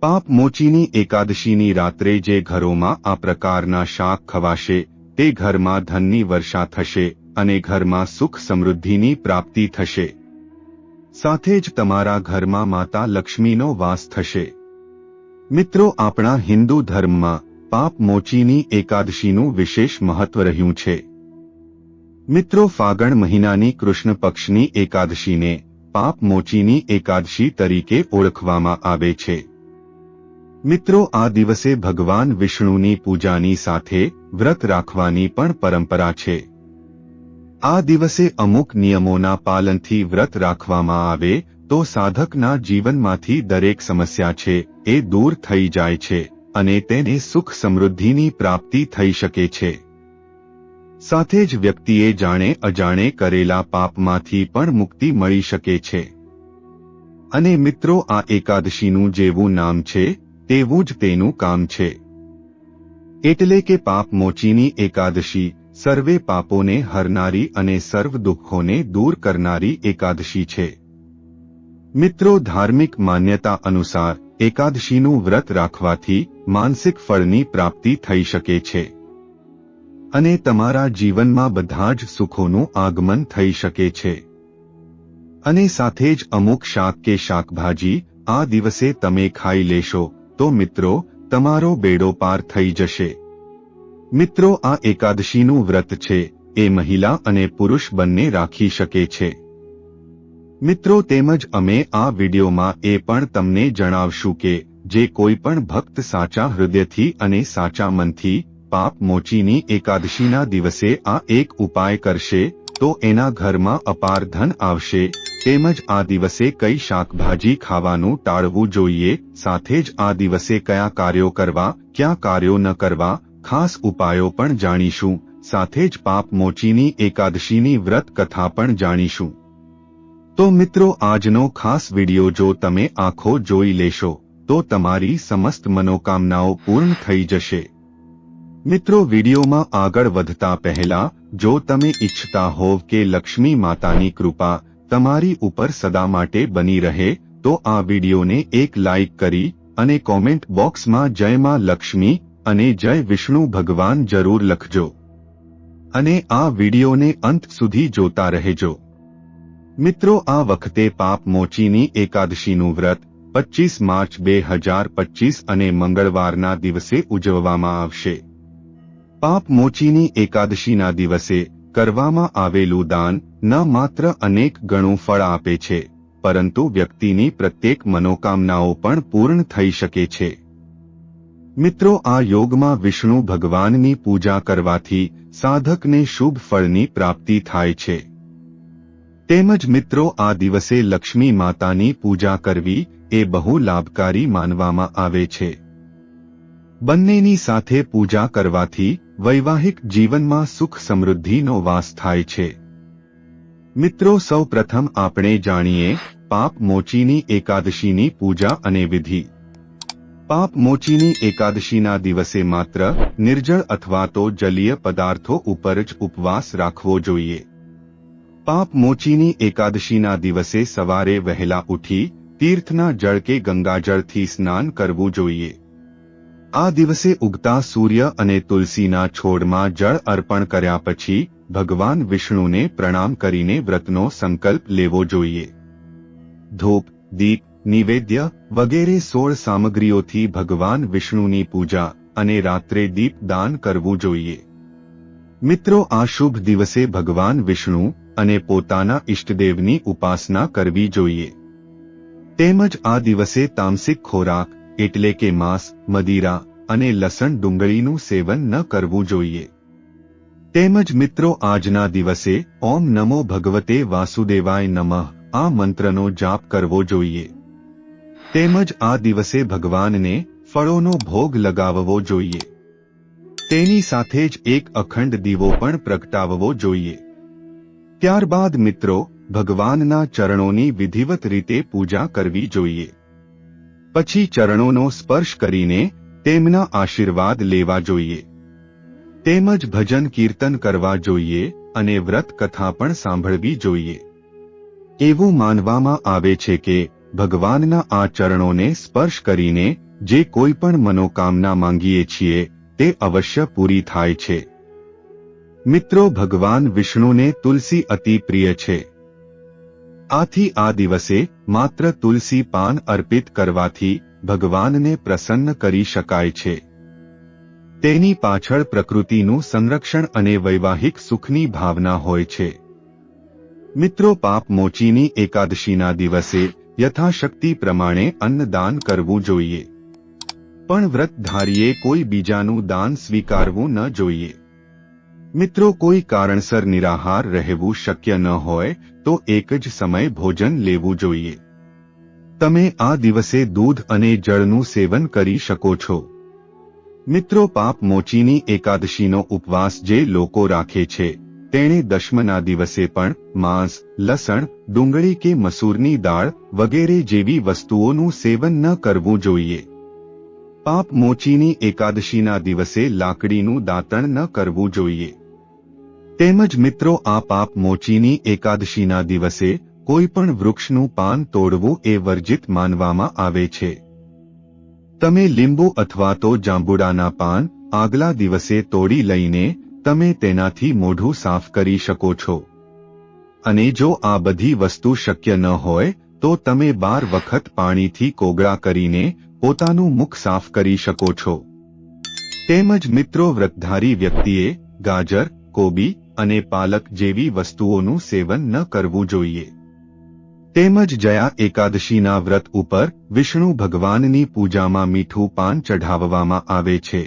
પાપ મોચીની એકાદશીની રાત્રે જે ઘરોમાં આ પ્રકારના શાક ખવાશે, તે ઘરમાં ધનની વર્ષા થશે અને ઘરમાં સુખ સમૃદ્ધિની પ્રાપ્તિ થશે. સાથે જ તમારા ઘરમાં માતા લક્ષ્મીનો વાસ થશે. મિત્રો, આપણા હિન્દુ ધર્મમાં પાપ મોચીની એકાદશીનું વિશેષ મહત્વ રહ્યું છે. મિત્રો, ફાગણ મહિનાની કૃષ્ણ પક્ષની એકાદશીને પાપ મોચીની એકાદશી તરીકે ઓળખવામાં આવે છે. મિત્રો, આ દિવસે ભગવાન વિષ્ણુની પૂજાની સાથે વ્રત રાખવાની પણ પરંપરા છે. આ દિવસે અમુક નિયમોના પાલનથી વ્રત રાખવામાં આવે તો સાધકના જીવનમાંથી દરેક સમસ્યા છે એ દૂર થઈ જાય છે અને તેને સુખ સમૃદ્ધિની પ્રાપ્તિ થઈ શકે છે. સાથે જ વ્યક્તિએ જાણે અજાણે કરેલા પાપમાંથી પણ મુક્તિ મળી શકે છે. અને મિત્રો, આ એકાદશીનું જેવું નામ છે તેવું જ તેનું કામ છે. એટલે કે પાપ મોચીની એકાદશી, સર્વે પાપોને હરનારી અને સર્વ દુઃખોને દૂર કરનારી એકાદશી છે. મિત્રો, ધાર્મિક માન્યતા અનુસાર, એકાદશીનું વ્રત રાખવાથી માનસિક ફળની પ્રાપ્તિ થઈ શકે છે. અને તમારા જીવનમાં બધા જ સુખોનું આગમન થઈ શકે છે. અને સાથે જ અમુક શાક કે શાકભાજી, આ દિવસે તમે ખાઈ લેશો. તો મિત્રો, તમારો બેડો પાર થઈ જશે. મિત્રો, આ એકાદશીનું વ્રત છે. એ મહિલા અને પુરુષ બંને રાખી શકે છે. મિત્રો, તેમજ અમે આ વિડીયોમાં એ પણ તમને જણાવશું કે, જે કોઈ પણ ભક્ત સાચા હૃદયથી અને સાચા મનથી પાપ મોચીની એકાદશીના દિવસે આ એક ઉપાય કરશે તો એના ઘરમાં અપાર ધન આવશે. તેમજ આ દિવસે કઈ શાકભાજી ખાવાનું ટાળવું જોઈએ, સાથે જ આ દિવસે કયા કાર્યો કરવા, ક્યાં કાર્યો ન કરવા, ખાસ ઉપાયો પણ જાણીશું. સાથે જ પાપ મોચીની એકાદશીની વ્રત કથા પણ જાણીશું. તો મિત્રો, આજનો ખાસ વિડિયો જો તમે આખો જોઈ લેશો, તો તમારી સમસ્ત મનોકામનાઓ પૂર્ણ થઈ જશે. મિત્રો, વિડીયોમાં આગળ વધતા પહેલા જો તમે ઈચ્છતા હોવ કે લક્ષ્મી માતાની કૃપા તમારી ઉપર સદા માટે બની રહે, તો આ વિડીયોને એક લાઇક કરી અને કોમેન્ટ બોક્સમાં જય માં લક્ષ્મી અને જય વિષ્ણુ ભગવાન જરૂર લખજો. અને આ વિડીયોને અંત સુધી જોતા રહેજો. મિત્રો, આ વખતે પાપ મોચીની એકાદશીનું વ્રત પચીસ માર્ચ બે હજાર પચીસ અને મંગળવારના દિવસે ઉજવવામાં આવશે. પાપ મોચીની એકાદશીના દિવસે કરવામાં આવેલું દાન ન માત્ર અનેક ગણું ફળ આપે છે, પરંતુ વ્યક્તિની પ્રત્યેક મનોકામનાઓ પણ પૂર્ણ થઈ શકે છે. મિત્રો, આ યોગમાં વિષ્ણુ ભગવાનની પૂજા કરવાથી સાધકને શુભ ફળની પ્રાપ્તિ થાય છે. તેમજ મિત્રો, આ દિવસે લક્ષ્મી માતાની પૂજા કરવી એ બહુ લાભકારી માનવામાં આવે છે. બંનેની સાથે પૂજા કરવાથી વૈવાહિક જીવનમાં સુખ સમૃદ્ધિનો વાસ થાય છે. મિત્રો સૌ પ્રથમ આપણે જાણીએ પાપ મોચીની એકાદશીની પૂજા અને વિધિ. પાપ મોચીની એકાદશીના દિવસે માત્ર નિર્જળ અથવા તો જલીય પદાર્થો ઉપર જ ઉપવાસ રાખવો જોઈએ. પાપ મોચીની એકાદશીના દિવસે સવારે વહેલા ઉઠી તીર્થના જળ કે ગંગાજળથી સ્નાન કરવું જોઈએ. આ દિવસે ઉગતા સૂર્ય અને તુલસીના છોડમાં જળ અર્પણ કર્યા પછી ભગવાન વિષ્ણુને પ્રણામ કરીને વ્રતનો સંકલ્પ લેવો જોઈએ. ધૂપ, દીપ, નિવેદ્ય વગેરે સોળ સામગ્રીઓથી ભગવાન વિષ્ણુની પૂજા અને રાત્રે દીપ દાન કરવું જોઈએ. મિત્રો, આ શુભ દિવસે ભગવાન વિષ્ણુ અને પોતાના ઇષ્ટદેવની ઉપાસના કરવી જોઈએ. તેમજ આ દિવસે તામસિક ખોરાક એટલે કે માંસ, મદીરા અને લસણ ડુંગળીનું સેવન ન કરવું જોઈએ. તેમજ મિત્રો, આજના દિવસે ઓમ નમો ભગવતે વાસુદેવાય નમઃ, આ મંત્રનો જાપ કરવો જોઈએ. તેમજ આ દિવસે ભગવાનને ફળોનો ભોગ લગાવવો જોઈએ. તેની સાથે જ એક અખંડ દીવો પણ પ્રગટાવવો જોઈએ. ત્યારબાદ મિત્રો, ભગવાનના ચરણોની વિધિવત રીતે પૂજા કરવી જોઈએ. પછી ચરણોનો સ્પર્શ કરીને તેમના આશીર્વાદ લેવા જોઈએ. તેમજ ભજન કીર્તન કરવા જોઈએ અને વ્રત કથા પણ સાંભળવી જોઈએ. એવું માનવામાં આવે છે કે ભગવાનના આ ચરણોને સ્પર્શ કરીને જે કોઈ પણ મનોકામના માંગીએ છીએ તે અવશ્ય પૂરી થાય છે. મિત્રો, ભગવાન વિષ્ણુને તુલસી અતિ પ્રિય છે. આથી આ દિવસે માત્ર તુલસી પાન અર્પિત કરવાથી ભગવાનને પ્રસન્ન કરી શકાય છે. તેની પાછળ પ્રકૃતિનું સંરક્ષણ અને વૈવાહિક સુખની ભાવના હોય છે. મિત્રો પાપ મોચીની એકાદશીના દિવસે યથાશક્તિ પ્રમાણે અન્નદાન કરવું જોઈએ. પણ વ્રતધારીએ કોઈ બીજાનું દાન સ્વીકારવું ન જોઈએ. મિત્રો, કોઈ કારણસર નિરાહાર રહેવું શક્ય ન હોય, તો એક જ સમય ભોજન લેવું જોઈએ. તમે આ દિવસે દૂધ અને જળનું સેવન કરી શકો છો. મિત્રો, પાપ મોચીની એકાદશીનો ઉપવાસ જે લોકો રાખે છે, તેણે દશમના દિવસે પણ માંસ, લસણ, ડુંગળી કે મસૂરની દાળ વગેરે જેવી વસ્તુઓનું સેવન ન કરવું જોઈએ. પાપ મોચીની એકાદશીના દિવસે લાકડીનું દાંતણ ન કરવું જોઈએ. તેમજ મિત્રો, આ પાપ મોચીની એકાદશીના દિવસે કોઈ પણ વૃક્ષનું પાન તોડવું એ વર્જિત માનવામાં આવે છે. તમે લીંબુ અથવા તો જાંબુડાના પાન આગલા દિવસે તોડી લઈને તમે તેનાથી મોઢું સાફ કરી શકો છો. અને જો આ બધી વસ્તુ શક્ય ન હોય, તો તમે બાર વખત પાણીથી કોગળા કરીને પોતાનું મુખ સાફ કરી શકો છો. તેમજ મિત્રો વ્રતધારી વ્યક્તિએ ગાજર, કોબી અને પાલક જેવી વસ્તુઓનું સેવન ન કરવું જોઈએ. તેમજ જયા એકાદશીના વ્રત ઉપર વિષ્ણુ ભગવાનની પૂજામાં મીઠું પાન ચઢાવવામાં આવે છે.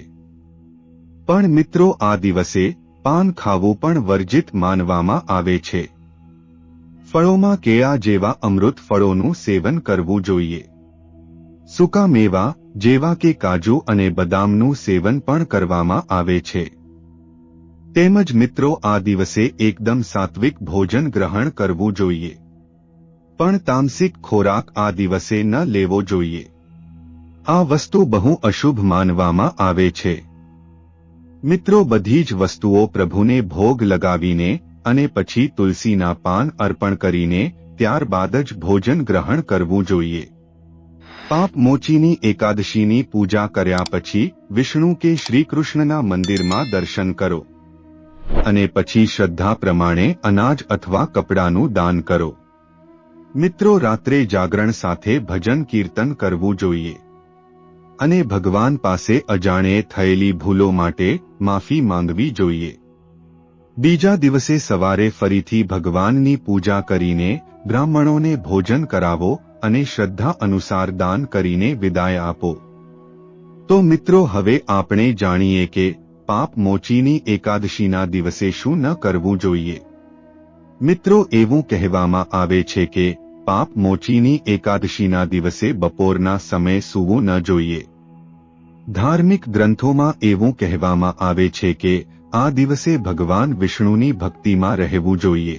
પણ મિત્રો આ દિવસે પાન ખાવું પણ વર્જિત માનવામાં આવે છે. ફળોમાં કેળા જેવા અમૃત ફળોનું સેવન કરવું જોઈએ. સૂકા મેવા જેવા કે કાજુ અને બદામનું સેવન પણ કરવામાં આવે છે. તેમજ મિત્રો, આ દિવસે એકદમ સાત્વિક ભોજન ગ્રહણ કરવું જોઈએ. પણ તામસિક ખોરાક આ દિવસે ન લેવો જોઈએ. આ વસ્તુ બહુ અશુભ માનવામાં આવે છે. મિત્રો, બધી જ વસ્તુઓ પ્રભુને ભોગ લગાવીને અને પછી તુલસીના પાન અર્પણ કરીને ત્યારબાદ જ ભોજન ગ્રહણ કરવું જોઈએ. પાપ મોચીની એકાદશીની પૂજા કર્યા પછી વિષ્ણુ કે શ્રીકૃષ્ણના મંદિરમાં દર્શન કરો. અને પછી શ્રદ્ધા પ્રમાણે અનાજ અથવા કપડાનું દાન કરો. મિત્રો, રાત્રે જાગરણ સાથે ભજન કીર્તન કરવું જોઈએ. અને ભગવાન પાસે અજાણે થયેલી ભૂલો માટે માફી માંગવી જોઈએ. બીજા દિવસે સવારે ફરીથી ભગવાનની પૂજા કરીને બ્રાહ્મણોને ભોજન કરાવો અને શ્રદ્ધા અનુસાર દાન કરીને વિદાય આપો. તો મિત્રો, હવે આપણે જાણીએ કે પાપ મોચીની એકાદશીના દિવસે શું ન કરવું જોઈએ? મિત્રો, એવું કહેવામાં આવે છે કે પાપ મોચીની એકાદશીના દિવસે બપોરના સમયે સૂવું ન જોઈએ. ધાર્મિક ગ્રંથોમાં એવું કહેવામાં આવે છે કે આ દિવસે ભગવાન વિષ્ણુની ભક્તિમાં રહેવું જોઈએ.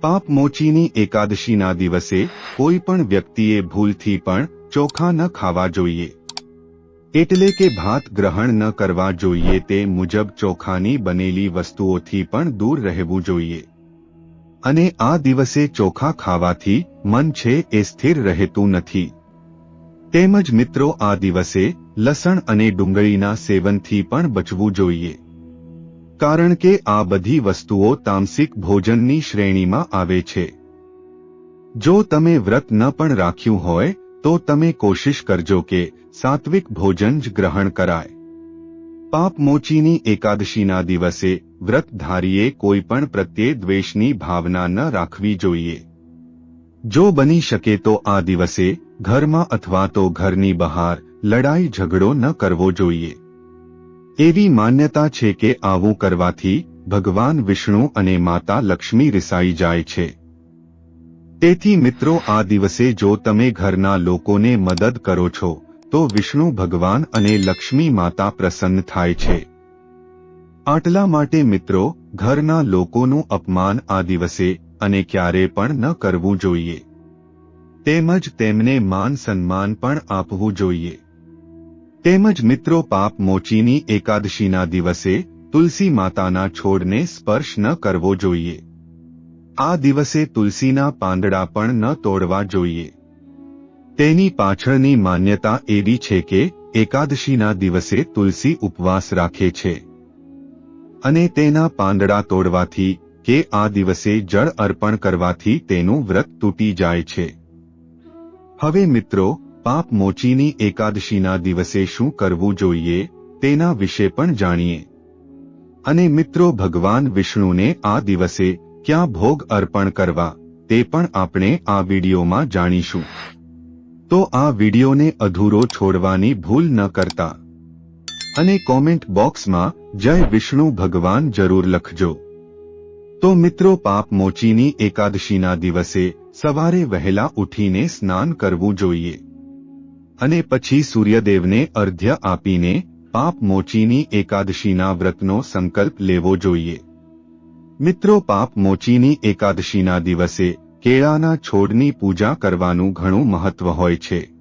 પાપ મોચીની એકાદશીના દિવસે કોઈ પણ વ્યક્તિએ ભૂલથી પણ ચોખા ન ખાવા જોઈએ. એટલે કે ભાત ગ્રહણ ન કરવા જોઈએ તે મુજબ ચોખાની બનેલી વસ્તુઓથી પણ દૂર રહેવું જોઈએ. અને આ દિવસે ચોખા ખાવાથી મન છે એ સ્થિર રહેતું નથી. તેમજ મિત્રો, આ દિવસે લસણ અને ડુંગળીના સેવનથી પણ બચવું જોઈએ. કારણ કે આ બધી વસ્તુઓ તામસિક ભોજનની શ્રેણીમાં આવે છે. જો તમે વ્રત ન પણ રાખ્યું હોય, તો તમે કોશિશ કરજો કે સાત્વિક ભોજન જ ગ્રહણ કરાય. પાપ મોચીની એકાદશીના દિવસે વ્રતધારીએ કોઈ પણ પ્રત્યે દ્વેષની ભાવના ન રાખવી જોઈએ. જો બની શકે તો આ દિવસે ઘરમાં અથવા તો ઘરની બહાર લડાઈ ઝઘડો ન કરવો જોઈએ. એવી માન્યતા છે કે આવું કરવાથી ભગવાન વિષ્ણુ અને માતા લક્ષ્મી રિસાઈ જાય છે. તેથી મિત્રો આ દિવસે જો તમે ઘરના લોકોને મદદ કરો છો તો વિષ્ણુ ભગવાન અને લક્ષ્મી માતા પ્રસન્ન થાય છે. આટલા માટે મિત્રો, ઘરના લોકોનું અપમાન આ દિવસે અને ક્યારે પણ ન કરવું જોઈએ. તેમજ તેમને માન સન્માન પણ આપવું જોઈએ. તેમજ મિત્રો પાપ મોચીની એકાદશીના દિવસે તુલસી માતાના છોડને સ્પર્શ ન કરવો જોઈએ. આ દિવસે તુલસીના પાંદડા પણ ન તોડવા જોઈએ. તેની પાછળની માન્યતા એવી છે કે એકાદશીના દિવસે તુલસી ઉપવાસ રાખે છે. અને તેના પાંદડા તોડવાથી કે આ દિવસે જળ અર્પણ કરવાથી તેનું વ્રત તૂટી જાય છે. હવે મિત્રો, પાપ મોચીની એકાદશીના દિવસે શું કરવું જોઈએ તેના વિશે પણ જાણીએ. અને મિત્રો, ભગવાન વિષ્ણુને આ દિવસે ક્યાં ભોગ અર્પણ કરવા તે પણ આપણે આ વિડીયોમાં જાણીશું. તો આ વિડીયોને અધૂરો છોડવાની ભૂલ ન કરતા. અને કોમેન્ટ બોક્સમાં, જય વિષ્ણુ ભગવાન જરૂર લખજો. તો મિત્રો, પાપ મોચીની એકાદશીના દિવસે સવારે વહેલા ઉઠીને સ્નાન કરવું જોઈએ. અને પછી સૂર્યદેવને અર્ધ્ય આપીને પાપ મોચીની એકાદશીના વ્રતનો સંકલ્પ લેવો જોઈએ. મિત્રો, પાપ મોચીની એકાદશીના દિવસે કેળાના છોડની પૂજા કરવાનું ઘણું મહત્વ હોય છે.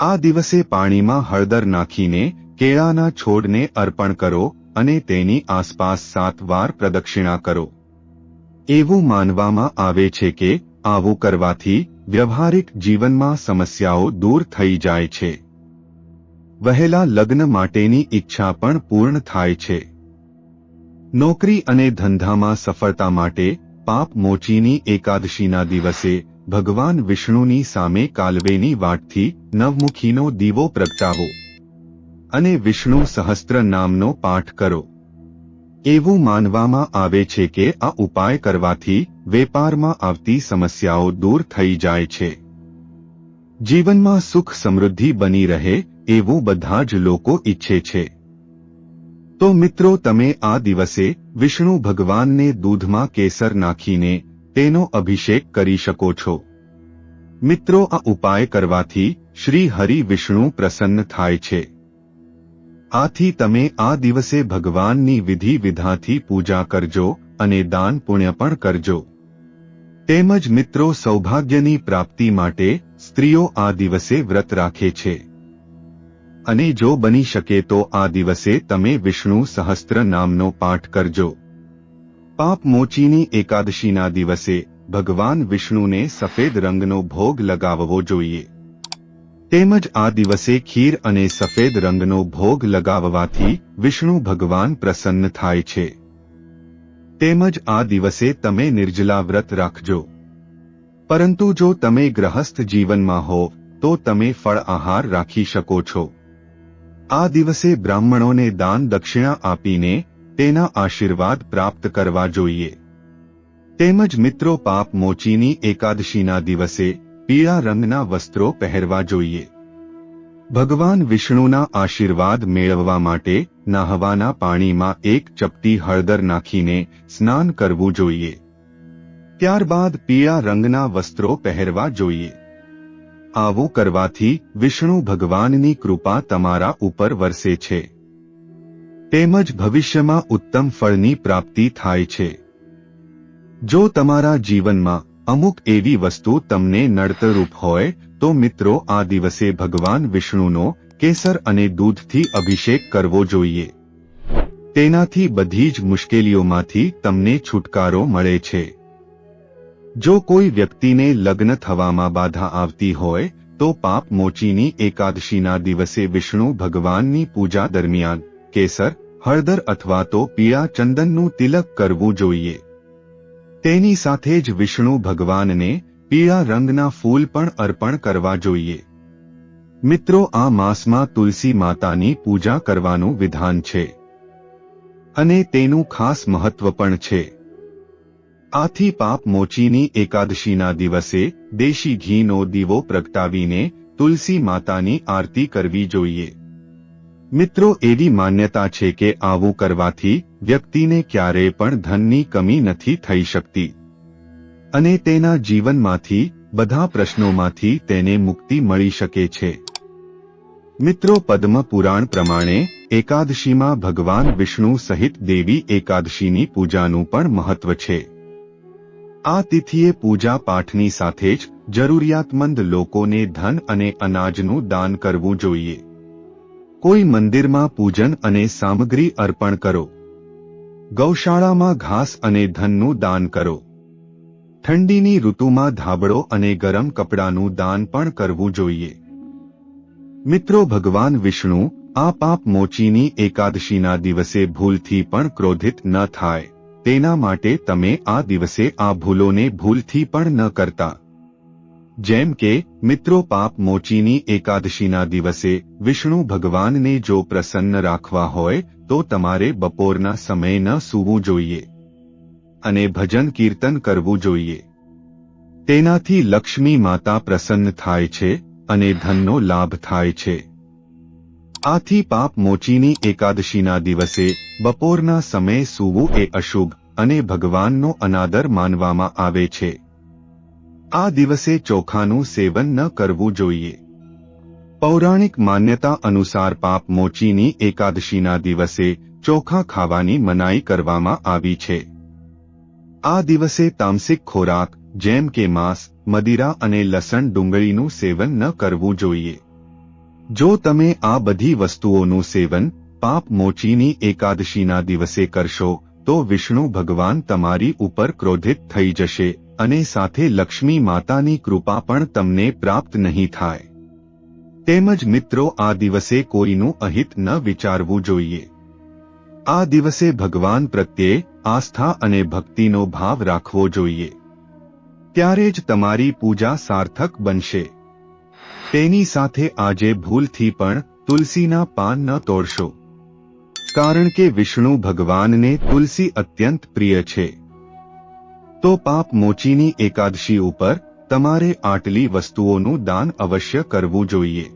આ દિવસે પાણીમાં હળદર નાખીને કેળાના છોડને અર્પણ કરો અને તેની આસપાસ સાત વાર પ્રદક્ષિણા કરો. એવું માનવામાં આવે છે કે આવું કરવાથી વ્યવહારિક જીવનમાં સમસ્યાઓ દૂર થઈ જાય છે. વહેલા લગ્ન માટેની ઈચ્છા પણ પૂર્ણ થાય છે. નોકરી અને ધંધામાં સફળતા માટે પાપ મોચીની એકાદશીના દિવસે ભગવાન વિષ્ણુની સામે કાલવેની વાટથી નવમુખીનો દીવો પ્રગટાવો અને વિષ્ણુ સહસ્ત્ર નામનો પાઠ કરો. એવું માનવામાં આવે છે કે આ ઉપાય કરવાથી વેપારમાં આવતી સમસ્યાઓ દૂર થઈ જાય છે. જીવનમાં સુખ સમૃદ્ધિ બની રહે એવું બધા જ લોકો ઈચ્છે છે. તો મિત્રો તમે આ દિવસે વિષ્ણુ ભગવાનને દૂધમાં કેસર નાખીને તેનો અભિષેક કરી શકો છો. મિત્રો આ ઉપાય કરવાથી શ્રી હરિ વિષ્ણુ પ્રસન્ન થાય છે. આથી તમે આ દિવસે ભગવાનની વિધિ વિધાથી પૂજા કરજો અને દાન પુણ્ય પણ કરજો. તેમજ મિત્રો સૌભાગ્યની પ્રાપ્તિ માટે સ્ત્રીઓ આ દિવસે વ્રત રાખે છે. અને જો બની શકે તો આ દિવસે તમે વિષ્ણુ સહસ્ત્ર નામનો પાઠ કરજો. પાપ મોચીની એકાદશીના દિવસે ભગવાન વિષ્ણુને સફેદ રંગનો ભોગ લગાવવો જોઈએ. તેમજ આ દિવસે ખીર અને સફેદ રંગનો ભોગ લગાવવાથી વિષ્ણુ ભગવાન પ્રસન્ન થાય છે. તેમજ આ દિવસે તમે નિર્જલા વ્રત રાખજો. પરંતુ જો તમે ગ્રહસ્થ જીવનમાં હો, તો તમે ફળ આહાર રાખી શકો છો. આ દિવસે બ્રાહ્મણોને દાન દક્ષિણા આપીને તેના આશીર્વાદ પ્રાપ્ત કરવા જોઈએ. તેમજ મિત્રો પાપ મોચીની એકાદશીના દિવસે પીળા રંગના વસ્ત્રો પહેરવા જોઈએ. ભગવાન વિષ્ણુના આશીર્વાદ મેળવવા માટે નાહવાના પાણીમાં એક ચપટી હળદર નાખીને સ્નાન કરવું જોઈએ. ત્યારબાદ પીળા રંગના વસ્ત્રો પહેરવા જોઈએ. આવું કરવાથી વિષ્ણુ ભગવાનની કૃપા તમારા ઉપર વરસે છે. તેમજ ભવિષ્યમાં ઉત્તમ ફળની પ્રાપ્તિ થાય છે. જો તમારા જીવનમાં અમુક એવી વસ્તુ તમને નડતરૂપ હોય, તો મિત્રો આ દિવસે ભગવાન વિષ્ણુનો કેસર અને દૂધથી અભિષેક કરવો જોઈએ. તેનાથી બધી જ મુશ્કેલીઓમાંથી તમને છુટકારો મળે છે. જો કોઈ વ્યક્તિને લગ્ન થવામાં બાધા આવતી હોય, તો પાપ મોચીની એકાદશીના દિવસે વિષ્ણુ ભગવાનની પૂજા દરમિયાન કેસર, હળદર અથવા તો પીળા ચંદનનું તિલક કરવું જોઈએ. તેની સાથે જ વિષ્ણુ ભગવાનને પીળા રંગના ફૂલ પણ અર્પણ કરવા જોઈએ. મિત્રો, આ માસમાં તુલસી માતાની પૂજા કરવાનું વિધાન છે. અને તેનું ખાસ મહત્વ પણ છે. આથી પાપ મોચીની એકાદશીના દિવસે દેશી ઘીનો દીવો પ્રગટાવીને તુલસી માતાની આરતી કરવી જોઈએ. મિત્રો, એવી માન્યતા છે કે આવું કરવાથી વ્યક્તિને ક્યારેય પણ ધનની કમી નથી થઈ શકતી. અને તેના જીવનમાંથી, બધા પ્રશ્નોમાંથી તેને મુક્તિ મળી શકે છે. મિત્રો, પદ્મ પુરાણ પ્રમાણે એકાદશીમાં ભગવાન વિષ્ણુ સહિત દેવી એકાદશીની પૂજાનું પણ મહત્વ છે. આ તિથિએ પૂજા પાઠની સાથે જ જરૂરિયાતમંદ લોકોને ધન અને અનાજનું દાન કરવું જોઈએ. કોઈ મંદિરમાં પૂજન અને સામગ્રી અર્પણ કરો. ગૌશાળામાં ઘાસ અને ધનનું દાન કરો. ઠંડીની ઋતુમાં ધાબળો અને ગરમ કપડાનું દાન પણ કરવું જોઈએ. મિત્રો ભગવાન વિષ્ણુ આ પાપ મોચીની એકાદશીના દિવસે ભૂલથી પણ ક્રોધિત ન થાય. તેના માટે તમે આ દિવસે આ ભૂલોને ભૂલથી પણ ન કરતા. જેમ કે, મિત્રો પાપ મોચીની એકાદશીના દિવસે વિષ્ણુ ભગવાનને જો પ્રસન્ન રાખવા હોય, તો તમારે બપોરના સમયે ન સૂવું જોઈએ. અને ભજન કીર્તન કરવું જોઈએ. તેનાથી લક્ષ્મી માતા પ્રસન્ન થાય છે, અને ધનનો લાભ થાય છે. આથી પાપ મોચીની એકાદશીના દિવસે બપોરના સમયે સૂવું એ અશુભ અને ભગવાનનો અનાદર માનવામાં આવે છે. આ દિવસે ચોખાનું સેવન ન કરવું જોઈએ. પૌરાણિક માન્યતા અનુસાર પાપ મોચીની એકાદશીના દિવસે ચોખા ખાવાની મનાઈ કરવામાં આવી છે. આ દિવસે તામસિક ખોરાક, જેમ કે માંસ, મદિરા અને લસણ ડુંગળીનું સેવન ન કરવું જોઈએ. જો તમે આ બધી વસ્તુઓનું સેવન પાપ મોચીની એકાદશીના દિવસે કરશો, તો વિષ્ણુ ભગવાન તમારી ઉપર ક્રોધિત થઈ જશે અને સાથે લક્ષ્મી માતાની કૃપા પણ તમને પ્રાપ્ત નહીં થાય. તેમજ મિત્રો, આ દિવસે કોઈનું અહિત ન વિચારવું જોઈએ. આ દિવસે ભગવાન પ્રત્યે આસ્થા અને ભક્તિનો ભાવ રાખવો જોઈએ. ત્યારે જ તમારી પૂજા સાર્થક બનશે. તેની સાથે આજે ભૂલથી પણ તુલસીના પાન ન તોડશો. કારણ કે વિષ્ણુ ભગવાનને તુલસી અત્યંત પ્રિય છે. તો પાપ મોચીની એકાદશી ઉપર તમારે આટલી વસ્તુઓનું દાન અવશ્ય કરવું જોઈએ.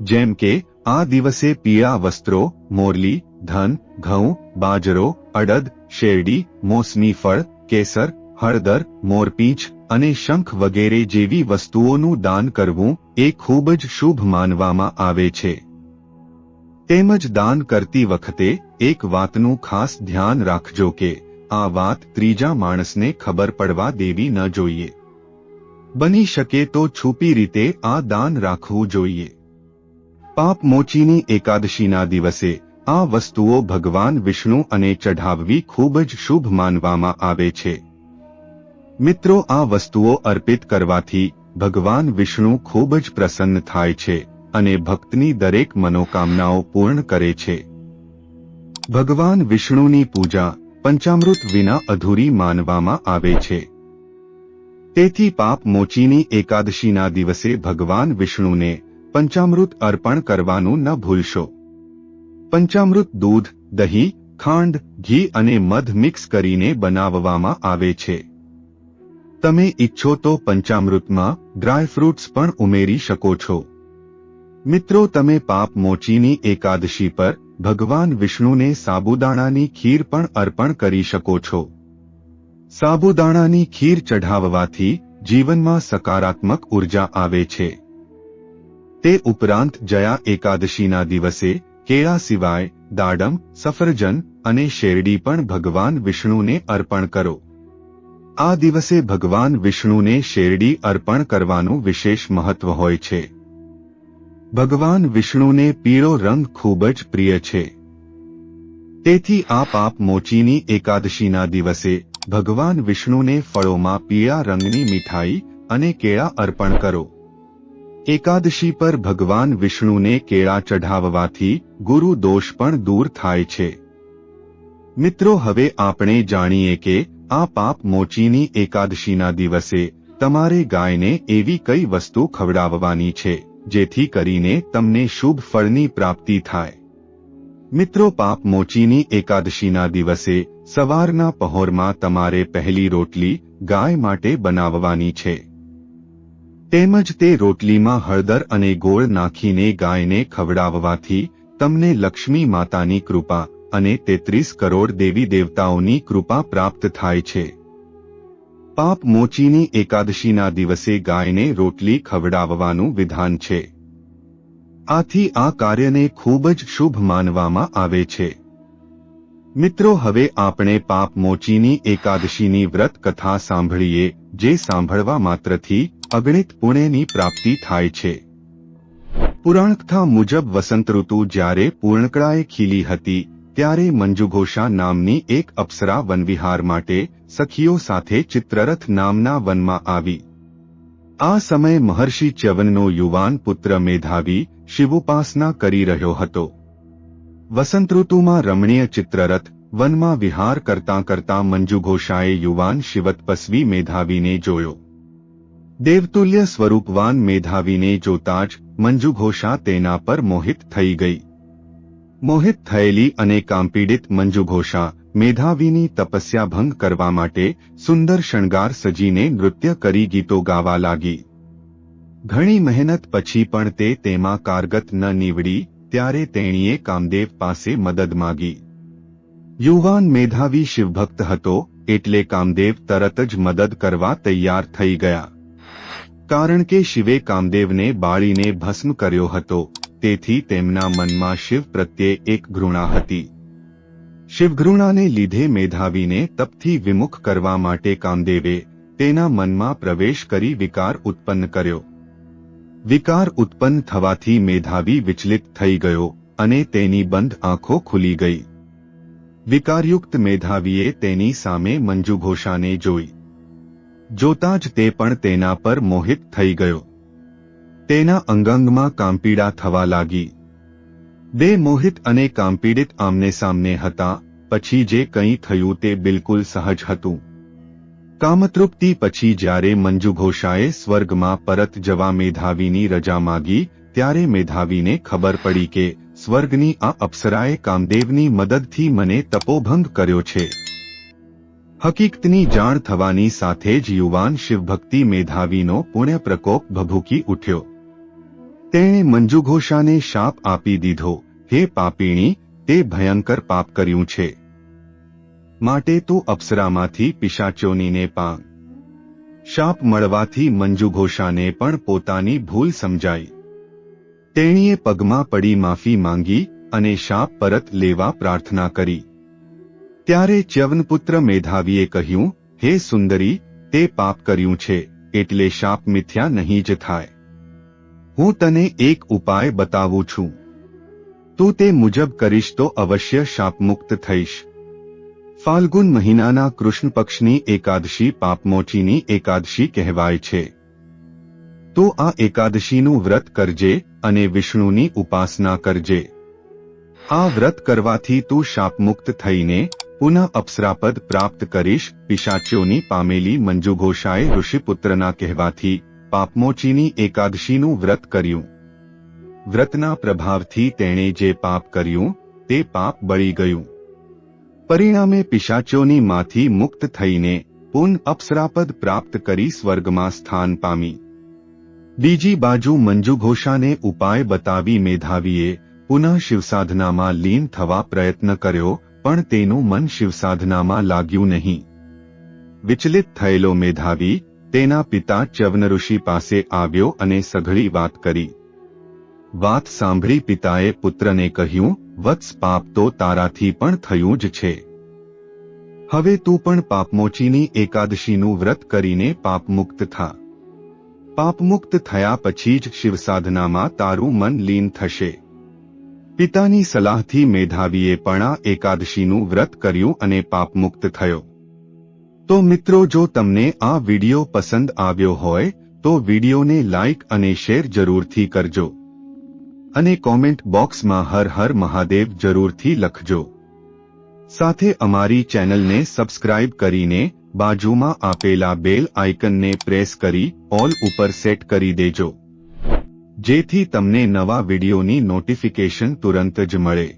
જેમ કે, આ દિવસે પીળા વસ્ત્રો, મોરલી, ધન, ઘઉં, બાજરો, અડદ, શેરડી, મોસમી ફળ, કેસર, હળદર, મોરપીંછ અને શંખ વગેરે જેવી વસ્તુઓનું દાન કરવું એ ખૂબ જ શુભ માનવામાં આવે છે. તેમજ દાન કરતી વખતે એક વાતનું ખાસ ધ્યાન રાખજો કે આ વાત ત્રીજા માણસને ખબર પડવા દેવી ન જોઈએ. બની શકે તો છુપી રીતે આ દાન રાખવું જોઈએ. પાપ મોચીની એકાદશીના દિવસે આ વસ્તુઓ ભગવાન વિષ્ણુ અને ચઢાવવી ખૂબ જ શુભ માનવામાં આવે છે. મિત્રો, આ વસ્તુઓ અર્પિત કરવાથી ભગવાન વિષ્ણુ ખૂબ જ પ્રસન્ન થાય છે અને ભક્તની દરેક મનોકામનાઓ પૂર્ણ કરે છે. ભગવાન વિષ્ણુની પૂજા પંચામૃત વિના અધૂરી માનવામાં આવે છે. તેથી પાપ મોચીની એકાદશીના દિવસે ભગવાન વિષ્ણુને પંચામૃત અર્પણ કરવાનું ન ભૂલશો. પંચામૃત દૂધ, દહીં, ખાંડ, ઘી અને મધ મિક્સ કરીને બનાવવામાં આવે છે. તમે ઈચ્છો તો પંચામૃતમાં ડ્રાયફ્રૂટ્સ પણ ઉમેરી શકો છો. મિત્રો, તમે પાપ મોચીની એકાદશી પર ભગવાન વિષ્ણુને સાબુદાણાની ખીર પણ અર્પણ કરી શકો છો. સાબુદાણાની ખીર ચઢાવવાથી જીવનમાં સકારાત્મક ઊર્જા આવે છે. તે ઉપરાંત જયા એકાદશીના દિવસે કેળા સિવાય દાડમ, સફરજન અને શેરડી પણ ભગવાન વિષ્ણુને અર્પણ કરો. આ દિવસે ભગવાન વિષ્ણુને શેરડી અર્પણ કરવાનું વિશેષ મહત્વ હોય છે. ભગવાન વિષ્ણુને પીળો રંગ ખૂબ જ પ્રિય છે. તેથી આ પાપ મોચીની એકાદશીના દિવસે ભગવાન વિષ્ણુને ફળોમાં પીળા રંગની મીઠાઈ અને કેળા અર્પણ કરો. એકાદશી પર ભગવાન વિષ્ણુને કેળા ચઢાવવાથી ગુરુ દોષ પણ દૂર થાય છે. મિત્રો, હવે આપણે જાણીએ કે આ પાપ મોચીની એકાદશીના દિવસે તમારે ગાયને એવી કઈ વસ્તુ ખવડાવવાની છે, જેથી કરીને તમને શુભ ફળની પ્રાપ્તિ થાય. મિત્રો, પાપ મોચીની એકાદશીના દિવસે સવારના પહોરમાં તમારે પહેલી રોટલી ગાય માટે બનાવવાની છે. તેમજ તે રોટલીમાં હળદર અને ગોળ નાખીને ગાયને ખવડાવવાથી તમને લક્ષ્મી માતાની કૃપા અને તેત્રીસ કરોડ દેવી દેવતાઓની કૃપા પ્રાપ્ત થાય છે. પાપ મોચીની એકાદશીના દિવસે ગાયને રોટલી ખવડાવવાનું વિધાન છે. આથી આ કાર્યને ખૂબ જ શુભ માનવામાં આવે છે. મિત્રો, હવે આપણે પાપ મોચીની એકાદશીની વ્રત કથા સાંભળીએ, જે સાંભળવા માત્રથી અગણિત પુણ્યની પ્રાપ્તિ થાય છે. પુરાણ કથા મુજબ વસંત ઋતુ જ્યારે પૂર્ણકળાએ ખીલી હતી ત્યારે મંજુઘોષા નામની એક અપ્સરા વનવિહાર માટે સખીઓ સાથે ચિત્રરથ નામના વનમાં આવી. આ સમયે મહર્ષિ ચ્યવનનો યુવાન પુત્ર મેધાવી શિવોપાસના કરી રહ્યો હતો. વસંતઋતુમાં રમણીય ચિત્રરથ વનમાં વિહાર કરતાં કરતાં મંજુઘોષાએ યુવાન શિવતપસ્વી મેધાવીને જોયો. દેવતુલ્ય સ્વરૂપવાન મેધાવીને જોતા જ મંજુઘોષા તેના પર મોહિત થઈ ગઈ. મોહિત થયેલી અને કામપીડિત મંજુઘોષા મેધાવીની તપસ્યા ભંગ કરવા માટે સુંદર શણગાર સજીને નૃત્ય કરી ગીતો ગાવા લાગી. ઘણી મહેનત પછી પણ તે તેમાં કારગત ન નીવડી, ત્યારે તેણીએ કામદેવ પાસે મદદ માગી. યુવાન મેધાવી શિવભક્ત હતો, એટલે કામદેવ તરત જ મદદ કરવા તૈયાર થઈ ગયા. કારણ કે શિવે કામદેવને બાળીને ભસ્મ કર્યો હતો. તેથી તેમના મનમાં શિવ પ્રત્યે એક ઘૃણા હતી. શિવઘૃણાને લીધે મેધાવીને તપથી વિમુખ કરવા માટે કામદેવે તેના મનમાં પ્રવેશ કરી વિકાર ઉત્પન્ન કર્યો. વિકાર ઉત્પન્ન થવાથી મેધાવી વિચલિત થઈ ગયો અને તેની બંધ આંખો ખુલી ગઈ. વિકારયુક્ત મેધાવીએ તેની સામે મંજુ ઘોષાને જોઈ. જોતા જ તે પણ તેના પર મોહિત થઈ ગયો. તેના અંગંગમાં કામપીડા થવા લાગી. બે મોહિત અને કામપીડિત આમને સામને હતા, પછી જે કંઈ થયું તે બિલકુલ સહજ હતું. કામતૃપ્તિ પછી જ્યારે મંજુ ઘોષાએ સ્વર્ગમાં પરત જવા મેધાવીની રજા માગી, ત્યારે મેધાવીને ખબર પડી કે સ્વર્ગની આ અપ્સરાએ કામદેવની મદદથી મને તપોભંગ કર્યો છે. હકીકતની જાણ થવાની સાથે જ યુવાન શિવભક્તિ મેધાવીનો પુણ્ય પ્રકોપ ભભૂકી ઉઠ્યો. તેણે મંજુઘોષાને શાપ આપી દીધો. હે પાપીણી, તે ભયંકર પાપ કર્યું છે. માટે તું અપ્સરામાંથી પિશાચોનીને પાંગ શાપ મળવાથી મંજુઘોષાને પણ પોતાની ભૂલ સમજાઈ. તેણીએ પગમાં પડી માફી માંગી અને શાપ પરત લેવા પ્રાર્થના કરી. ત્યારે ચ્યવનપુત્ર મેધાવીએ કહ્યું, હે સુંદરી, તે પાપ કર્યું છે, એટલે શાપ મિથ્યા નહીં જ થાય. હું તને એક ઉપાય બતાવું છું. તું તે મુજબ કરીશ તો અવશ્ય શાપમુક્ત થઈશ. ફાલ્ગુન મહિનાના કૃષ્ણ પક્ષની એકાદશી પાપમોચીની એકાદશી કહેવાય છે. તો આ એકાદશીનું વ્રત કરજે અને વિષ્ણુની ઉપાસના કરજે. આ વ્રત કરવાથી તું શાપમુક્ત થઈને પુનઃ અપ્સરાપદ પ્રાપ્ત કરીશ પિશાચ્યોની પામેલી મંજુઘોષાએ ઋષિપુત્રના કહેવાથી. પાપમોચીની એકાદશીનું વ્રત કર્યું. વ્રતના પ્રભાવથી તેણે જે પાપ કર્યું, તે પાપ બળી ગયું. પરિણામે પિશાચોની માંથી મુક્ત થઈને પુન અપ્સરાપદ પ્રાપ્ત કરી સ્વર્ગમાં સ્થાન પામી. બીજી બાજુ મંજુ ઘોષાને ઉપાય બતાવી મેધાવીએ પુનઃ શિવસાધનામાં લીન થવા પ્રયત્ન કર્યો, પણ તેનું મન શિવસાધનામાં લાગ્યું નહીં. વિચલિત થયેલો મેધાવી તેના પિતા ચવન ઋષિ પાસે આવ્યો અને સઘળી વાત કરી. વાત સાંભળી પિતાએ પુત્રને કહ્યું, વત્સ પાપ તો તારાથી પણ થયું જ છે. હવે તું પણ પાપમોચીની એકાદશીનું વ્રત કરીને પાપમુક્ત થા. પાપમુક્ત થયા પછી જ શિવસાધનામાં તારું મન લીન થશે. પિતાની સલાહથી મેધાવીએ પણ આ એકાદશીનું વ્રત કર્યું અને પાપમુક્ત થયો. તો મિત્રો, જો તમને આ વીડિયો પસંદ આવ્યો હોય, તો વિડિયોને લાઇક અને શેર જરૂરથી કરજો. અને કોમેન્ટ બોક્સમાં હર હર મહાદેવ જરૂરથી લખજો. સાથે અમારી ચેનલને સબસ્ક્રાઇબ કરીને બાજુમાં આપેલા બેલ આઇકનને પ્રેસ કરી ઓલ ઉપર સેટ કરી દેજો. જેથી તમને નવા વિડીયોની નોટિફિકેશન તુરંત જ મળે.